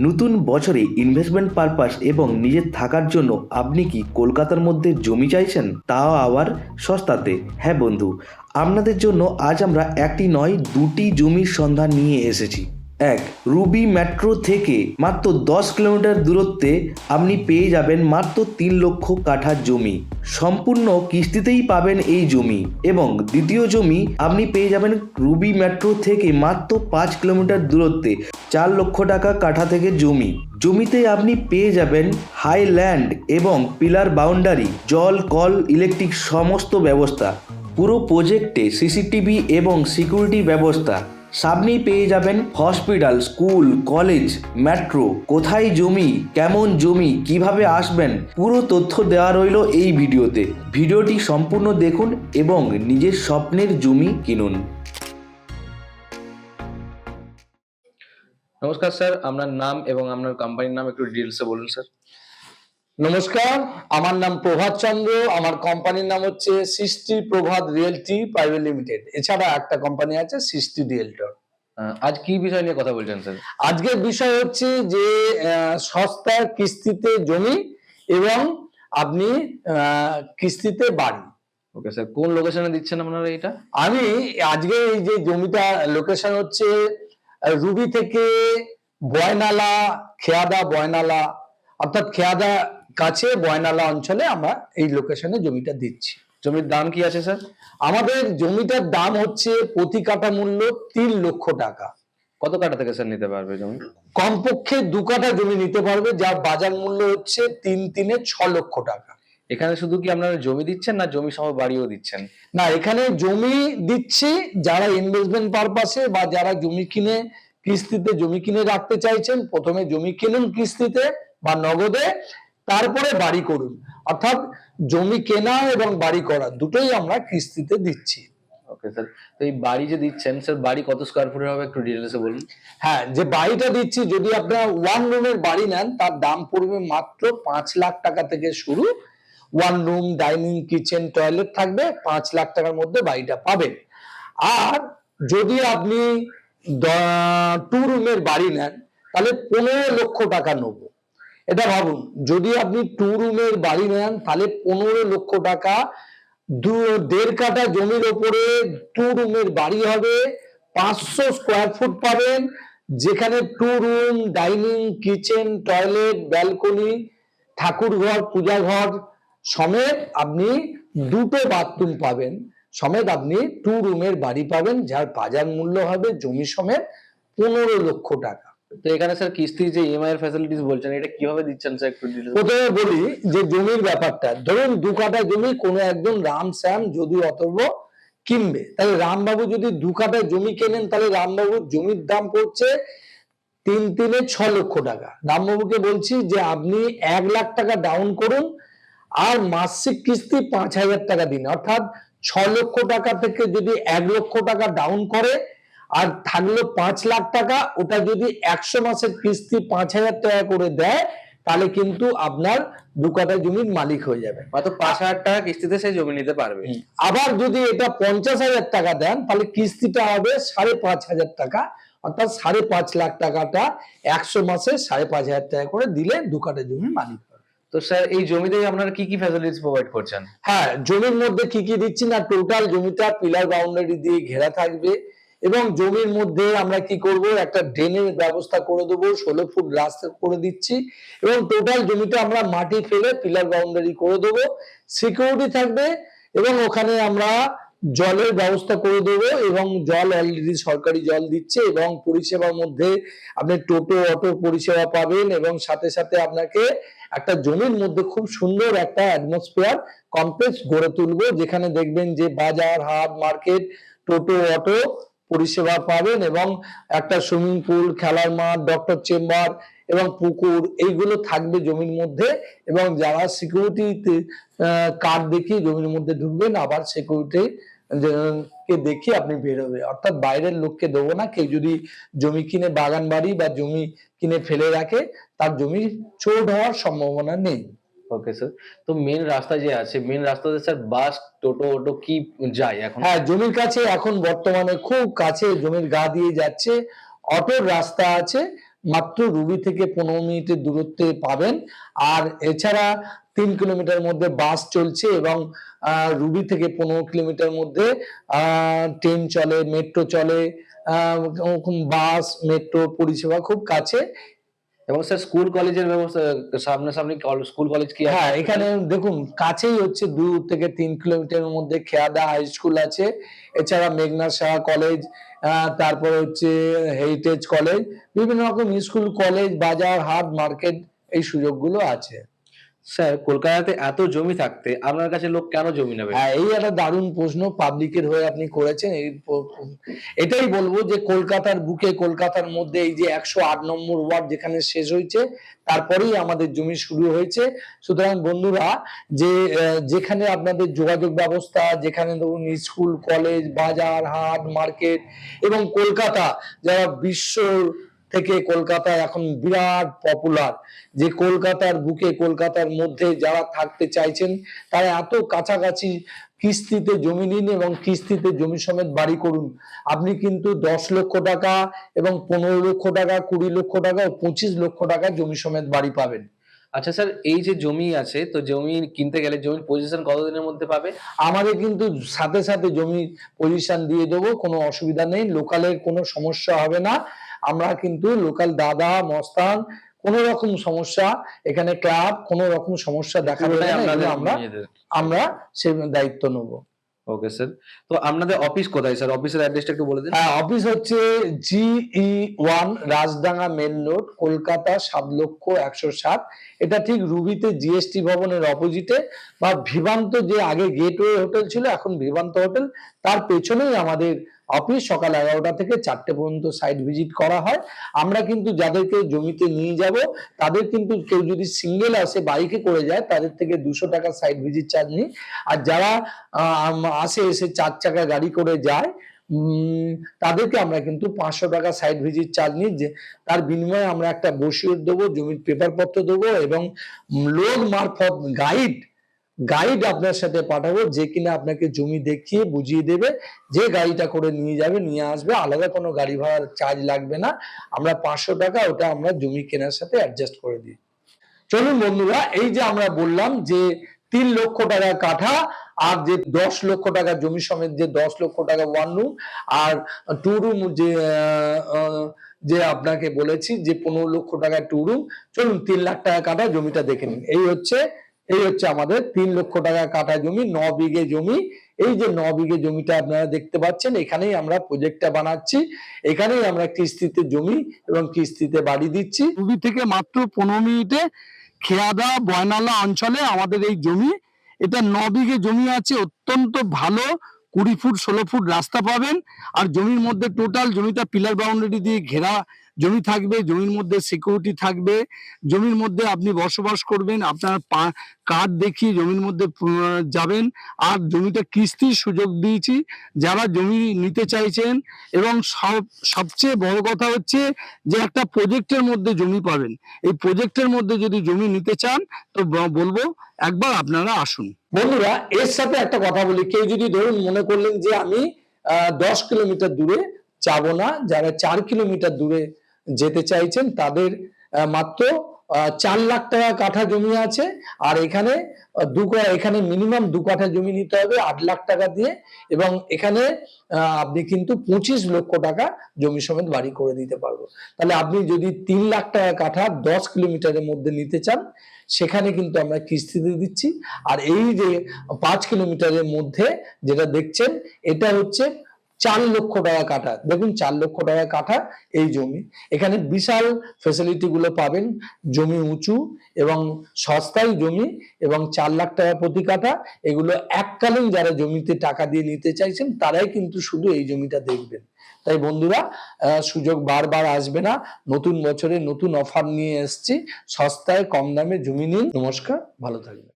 নতুন বছরে investment purpose এবং নিজের থাকার জন্য আপনি কি কলকাতার মধ্যে জমি চাইছেন? তাও আবার সস্তাতে। হ্যাঁ বন্ধু, আপনাদের জন্য আজ আমরা একটি নয়, দুটি জমির সন্ধান নিয়ে এসেছি। এক, রুবি মেট্রো থেকে মাত্র দশ কিলোমিটার দূরত্বে আপনি পেয়ে যাবেন মাত্র তিন লক্ষ কাঠার জমি। সম্পূর্ণ কিস্তিতেই পাবেন এই জমি এবং দ্বিতীয় জমি আপনি পেয়ে যাবেন রুবি মেট্রো থেকে মাত্র পাঁচ কিলোমিটার দূরত্বে চার লক্ষ টাকা কাঠা থেকে জমি। জমিতে আপনি পেয়ে যাবেন হাইল্যান্ড এবং পিলার বাউন্ডারি জল, কল ইলেকট্রিক সমস্ত ব্যবস্থা। পুরো প্রজেক্টে সিসিটিভি এবং সিকিউরিটি ব্যবস্থা। সামনেই পেয়ে যাবেন হসপিটাল, স্কুল, কলেজ, মেট্রো। কোথায় জমি, কেমন জমি, কীভাবে আসবেন, পুরো তথ্য দেওয়া রইল এই ভিডিওতে। ভিডিওটি সম্পূর্ণ দেখুন এবং নিজের স্বপ্নের জমি কিনুন। নমস্কার স্যার, আপনার নাম এবং আপনার কোম্পানির নাম একটু ডিটেলসে বলুন, স্যার। নমস্কার আমার নাম প্রভাত চন্দ্র আমার কোম্পানির নাম হচ্ছে সৃষ্টি প্রভাত রিয়েলটি প্রাইভেট লিমিটেড। এছাড়া একটা কোম্পানি আছে সৃষ্টি রিয়েলটর। আজ কি বিষয় নিয়ে কথা বলছেন স্যার? আজকের বিষয় হচ্ছে যে সস্তার কিস্তিতে জমি এবং আপনি কিস্তিতে বাড়ি। ওকে স্যার কোন লোকেশনে দিচ্ছেন আপনারা এটা আমি আজকে এই যে জমিটা লোকেশন হচ্ছে রুবি থেকে বয়নালা খেয়াদা বয়নালা অর্থাৎ খেয়াদা কাছে বয়নালা অঞ্চলে আমরা এই লোকেশনে জমিটা দিচ্ছি। জমির দাম কি আছে স্যার আমাদের জমিটার দাম হচ্ছে প্রতি কাঠা মূল্য তিন লক্ষ টাকা। কত কাটা থেকে স্যার নিতে পারবে জমি? কমপক্ষে দু কাঠা জমি নিতে পারবে যার বাজার মূল্য হচ্ছে তিন তিনে ছ লক্ষ টাকা। এখানে শুধু কি আপনারা জমি দিচ্ছেন না জমি সহ বাড়িও দিচ্ছেন? না এখানে জমি দিচ্ছি যারা ইনভেস্টমেন্ট পারপাসে বা যারা জমি কিনে কিস্তিতে জমি কিনে রাখতে চাইছেন প্রথমে জমি কিনুন কিস্তিতে বা নগদে। তারপরে বাড়ি করুন। অর্থাৎ জমি কেনা এবং বাড়ি করা দুটোই আমরা কিস্তিতে দিচ্ছি। ওকে স্যার তো এই বাড়ি যে দিচ্ছেন স্যার বাড়ি কত স্কোয়ার ফুটের হবে একটু ডিটেলসে বলুন? হ্যাঁ যে বাড়িটা দিচ্ছি যদি আপনারা ওয়ান রুমের বাড়ি নেন তার দাম পড়বে মাত্র পাঁচ লাখ টাকা থেকে শুরু। One room dining kitchen toilet থাকবে পাঁচ লাখ টাকার মধ্যে বাড়িটা পাবেন। আর যদি আপনি টু রুমের বাড়ি নেন তাহলে পনেরো লক্ষ টাকা নেব। এটা ভাবুন, যদি আপনি টু রুমের বাড়ি নেন, তাহলে পনেরো লক্ষ টাকা, দু, দেড় কাঠা জমির ওপরে টু রুমের বাড়ি হবে, পাঁচশো স্কোয়ার ফুট পাবেন, যেখানে two room dining kitchen toilet balcony ঠাকুর ঘর পূজা ঘর সমেত আপনি দুটো বাথরুম পাবেন। সমেত আপনি টু রুমের বাড়ি পাবেন, যার বাজার মূল্য হবে জমি সমেত পনেরো লক্ষ টাকা। তো এখানে স্যার কিস্তি যে ইএমআই এর ফ্যাসিলিটিস বলছেন, এটা কীভাবে দিচ্ছেন স্যার একটু প্রথমে বলি যে জমির ব্যাপারটা, ধরুন দু কাঠা জমি কোনো একজন রাম শ্যাম যদি অথর্ব কিনবে, তাহলে রামবাবু যদি দু কাঠা জমি কেনেন, তাহলে রামবাবুর জমির দাম পড়ছে তিন, তিনে ছ লক্ষ টাকা। রামবাবুকে বলছি যে আপনি এক লাখ টাকা ডাউন করুন আর মাসিক কিস্তি পাঁচ হাজার টাকা দিন। অর্থাৎ ছ লক্ষ টাকা থেকে যদি এক লক্ষ টাকা ডাউন করে আর থাকল পাঁচ লাখ টাকা ওটা যদি একশো মাসের কিস্তি পাঁচ হাজার টাকা করে দেয় তাহলে কিন্তু আপনার দু কাঠা জমির মালিক হয়ে যাবে। হয়তো পাঁচ হাজার টাকা কিস্তিতে সেই জমি নিতে পারবে। আবার যদি এটা পঞ্চাশ হাজার টাকা দেন তাহলে কিস্তিটা হবে সাড়ে পাঁচ হাজার টাকা অর্থাৎ সাড়ে পাঁচ লাখ টাকাটা একশো মাসে সাড়ে পাঁচ হাজার টাকা করে দিলে দু কাঠা জমির মালিক হবে। তো স্যার এই জমিতে আপনারা কি কি ফ্যাসিলিটিস প্রোভাইড করছেন? হ্যাঁ জমির মধ্যে কি কি দিচ্ছি না টোটাল জমিটা পিলার বাউন্ডারি দিয়ে ঘেরা থাকবে। এবং জমির মধ্যে আমরা কি করব? একটা ড্রেনের ব্যবস্থা করে দেবো, ষোলো ফুট রাস্তা করে দিচ্ছি এবং টোটাল জমিতে আমরা মাটি ফেলে পিলার বাউন্ডারি করে দেবো। সিকিউরিটি থাকবে এবং ওখানে আমরা জলের ব্যবস্থা করে দেবো এবং জল অলরেডি সরকারি জল দিচ্ছে এবং পরিষেবার মধ্যে আপনি টোটো, অটো পরিষেবা পাবেন এবং সাথে সাথে আপনাকে একটা জমির মধ্যে খুব সুন্দর একটা অ্যাটমসফিয়ার কমপ্লেক্স গড়ে তুলবো, যেখানে দেখবেন যে বাজার, হাট মার্কেট টোটো, অটো পরিষেবা পাবেন এবং একটা সুইমিং পুল, খেলার মাঠ ডক্টর চেম্বার এবং পুকুর এইগুলো থাকবে জমির মধ্যে এবং যারা সিকিউরিটি কার্ড দেখিয়ে জমির মধ্যে ঢুকবেন, আবার সিকিউরিটি কে আপনি বেরোবে অর্থাৎ বাইরের লোককে দেবো না, কেউ যদি জমি কিনে বাগান বাড়ি বা জমি কিনে ফেলে রাখে, তার জমি চোর হওয়ার সম্ভাবনা নেই। ওকে স্যার তো মেন রাস্তা যে আছে মেন রাস্তাতে স্যার বাস টোটো, অটো কি যায় এখন? হ্যাঁ জমির কাছে এখন বর্তমানে খুব কাছে জমির গা দিয়ে যাচ্ছে। অটোর রাস্তা আছে, মাত্র রুবি থেকে পনেরো মিনিটের দূরত্বে পাবেন। আর এছাড়া তিন কিলোমিটার মধ্যে বাস চলছে এবং রুবি থেকে পনেরো কিলোমিটার মধ্যে ট্রেন চলে মেট্রো চলে বাস মেট্রো পরিষেবা খুব কাছে। এবং স্যার স্কুল কলেজের ব্যবস্থা, সামনাসামনি স্কুল কলেজ কি হ্যাঁ এখানে দেখুন, কাছেই হচ্ছে দু থেকে তিন কিলোমিটারের মধ্যে খেয়াদা হাই স্কুল আছে। এছাড়া মেঘনা শাহ কলেজ তারপর তারপরে হচ্ছে হেরিটেজ কলেজ বিভিন্ন রকম স্কুল কলেজ বাজার, হাট মার্কেট এই সুযোগগুলো আছে। স্যার, কলকাতাতে এত জমি থাকতে আপনার কাছে লোক কেন জমি নেবে? হ্যাঁ এই একটা দারুণ প্রশ্ন পাবলিকের হয়ে আপনি করেছেন। এটাই বলব যে কলকাতার বুকে, কলকাতার মধ্যে এই যে একশো আট নম্বর ওয়ার্ড যেখানে শেষ হয়েছে, তারপরেই আমাদের জমি শুরু হয়েছে। সুতরাং বন্ধুরা, যে যেখানে আপনাদের যোগাযোগ ব্যবস্থা, যেখানে ধরুন স্কুল, কলেজ, বাজার, হাট, মার্কেট এবং কলকাতা যারা বিশ্ব থেকে কলকাতা এখন বিরাট পপুলার যে কলকাতার বুকে, কলকাতার মধ্যে যারা থাকতে চাইছেন, তারা এত কাছাকাছি কিস্তিতে জমি নিন এবং কিস্তিতে জমি সমেত বাড়ি করুন। আপনি কিন্তু দশ লক্ষ টাকা এবং পনেরো লক্ষ টাকা, কুড়ি লক্ষ টাকা ও পঁচিশ লক্ষ টাকা জমি সমেত বাড়ি পাবেন। আচ্ছা স্যার এই যে জমি আছে তো জমি কিনতে গেলে জমির পজিশন কতদিনের মধ্যে পাবে? আমাদের কিন্তু সাথে সাথে জমি পজিশন দিয়ে দেবো কোনো অসুবিধা নেই লোকালের কোনো সমস্যা হবে না। আমরা কিন্তু লোকাল দাদা মস্তান কোনো রকম সমস্যা এখানে ক্লাব কোনো রকম সমস্যা দেখা আমরা আমরা সে দায়িত্ব নেব। ওকে স্যার তো আপনাদের অফিস কোথায় স্যার অফিসের অ্যাড্রেসটা একটু বলে দিন। হ্যাঁ অফিস হচ্ছে GE one Rajdanga main road Kolkata সাত লক্ষ একশো সাত এটা ঠিক রুবিতে জিএসটি ভবনের অপোজিটে বা ভিভান্ত যে আগে গেটওয়ে হোটেল ছিল, এখন ভিভান্ত হোটেল তার পেছনেই আমাদের অফিস সকাল এগারোটা থেকে চারটে পর্যন্ত সাইট ভিজিট করা হয়। আমরা কিন্তু যাদেরকে জমিতে নিয়ে যাব, তাদের কিন্তু কেউ যদি সিঙ্গেল আসে বাইকে করে যায়, তাদের থেকে দুশো টাকা সাইট ভিজিট চার্জ নিই। আর যারা আসে এসে চার চাকা গাড়ি করে যায় তাদেরকে আমরা কিন্তু পাঁচশো টাকা সাইড ভিজিট চার্জ নিই, যে তার বিনিময়ে আমরা একটা বসিয়ে দেবো, জমির পেপার পত্র দেবো এবং লোক মারফত গাইড গাইড আপনার সাথে পাঠাবো, যে কিনা আপনাকে জমি দেখিয়ে বুঝিয়ে দেবে, যে গাড়িটা করে নিয়ে যাবে, নিয়ে আসবে, আলাদা কোনো গাড়ি ভাড়ার চার্জ লাগবে না, আমরা পাঁচশো টাকা ওটা আমরা জমি কেনার সাথে অ্যাডজাস্ট করে দিই। চলুন বন্ধুরা, এই যে আমরা বললাম যে তিন লক্ষ টাকা কাঠা আর যে দশ লক্ষ টাকা জমি সমেত যে দশ লক্ষ টাকা ওয়ান রুম আর টু রুম যে যে আপনাকে বলেছি যে পনেরো লক্ষ টাকা টু রুম চলুন তিন লাখ টাকা কাটা জমিটা দেখে নিন। এই হচ্ছে এই হচ্ছে আমাদের তিন লক্ষ টাকা কাটা জমি, ন বিঘে জমি। এই যে ন বিঘে জমিটা আপনারা দেখতে পাচ্ছেন, এখানেই আমরা প্রজেক্টটা বানাচ্ছি। এখানেই আমরা কিস্তিতে জমি এবং কিস্তিতে বাড়ি দিচ্ছি। থেকে মাত্র পনেরো মিনিটে খেয়াদা, বয়নালা অঞ্চলে আমাদের এই জমি এটা ন বিঘে জমি আছে, অত্যন্ত ভালো। কুড়ি ফুট, ষোলো ফুট রাস্তা পাবেন। আর জমির মধ্যে টোটাল জমিটা পিলার বাউন্ডারি দিয়ে ঘেরা জমি থাকবে, জমির মধ্যে সিকিউরিটি থাকবে, জমির মধ্যে আপনি বসবাস করবেন, আপনার পা- কার্ড দেখিয়ে জমির মধ্যে যাবেন, আর জমিটা কিস্তির সুযোগ দিয়েছি, যারা জমি নিতে চাইছেন, এবং সব, সবচেয়ে বড় কথা হচ্ছে যে একটা প্রজেক্টের মধ্যে জমি পাবেন। এই প্রজেক্টের মধ্যে যদি জমি নিতে চান, তো বলব একবার আপনারা আসুন। বন্ধুরা, এর সাথে একটা কথা বলি, কেউ যদি ধরুন মনে করলেন যে আমি দশ কিলোমিটার দূরে যাব না, যারা চার কিলোমিটার দূরে যেতে চাইছেন তাদের মাত্র চার লাখ টাকা কাঠা জমি আছে। আর এখানে দু এখানে মিনিমাম দু কাঠা জমি নিতে হবে আট লাখ টাকা দিয়ে। এবং এখানে আপনি কিন্তু পঁচিশ লক্ষ টাকা জমি সমেত বাড়ি করে দিতে পারব। তাহলে আপনি যদি তিন লাখ টাকা কাঠা দশ কিলোমিটারের মধ্যে নিতে চান, সেখানে কিন্তু আমরা কিস্তিতে দিচ্ছি। আর এই যে পাঁচ কিলোমিটারের মধ্যে যেটা দেখছেন, এটা হচ্ছে চার লক্ষ টাকা কাঠা। দেখুন, চার লক্ষ টাকা কাঠা এই জমি। এখানে বিশাল ফেসিলিটি গুলো পাবেন, জমি উঁচু এবং সস্তায় জমি এবং চার লাখ টাকা প্রতি কাঠা। এগুলো এককালীন যারা জমিতে টাকা দিয়ে নিতে চাইছেন, তারাই কিন্তু শুধু এই জমিটা দেখবেন। তাই বন্ধুরা সুযোগ বারবার আসবে না। নতুন বছরে নতুন অফার নিয়ে এসেছি। সস্তায় কম দামে জমি নিন। নমস্কার, ভালো থাকবেন।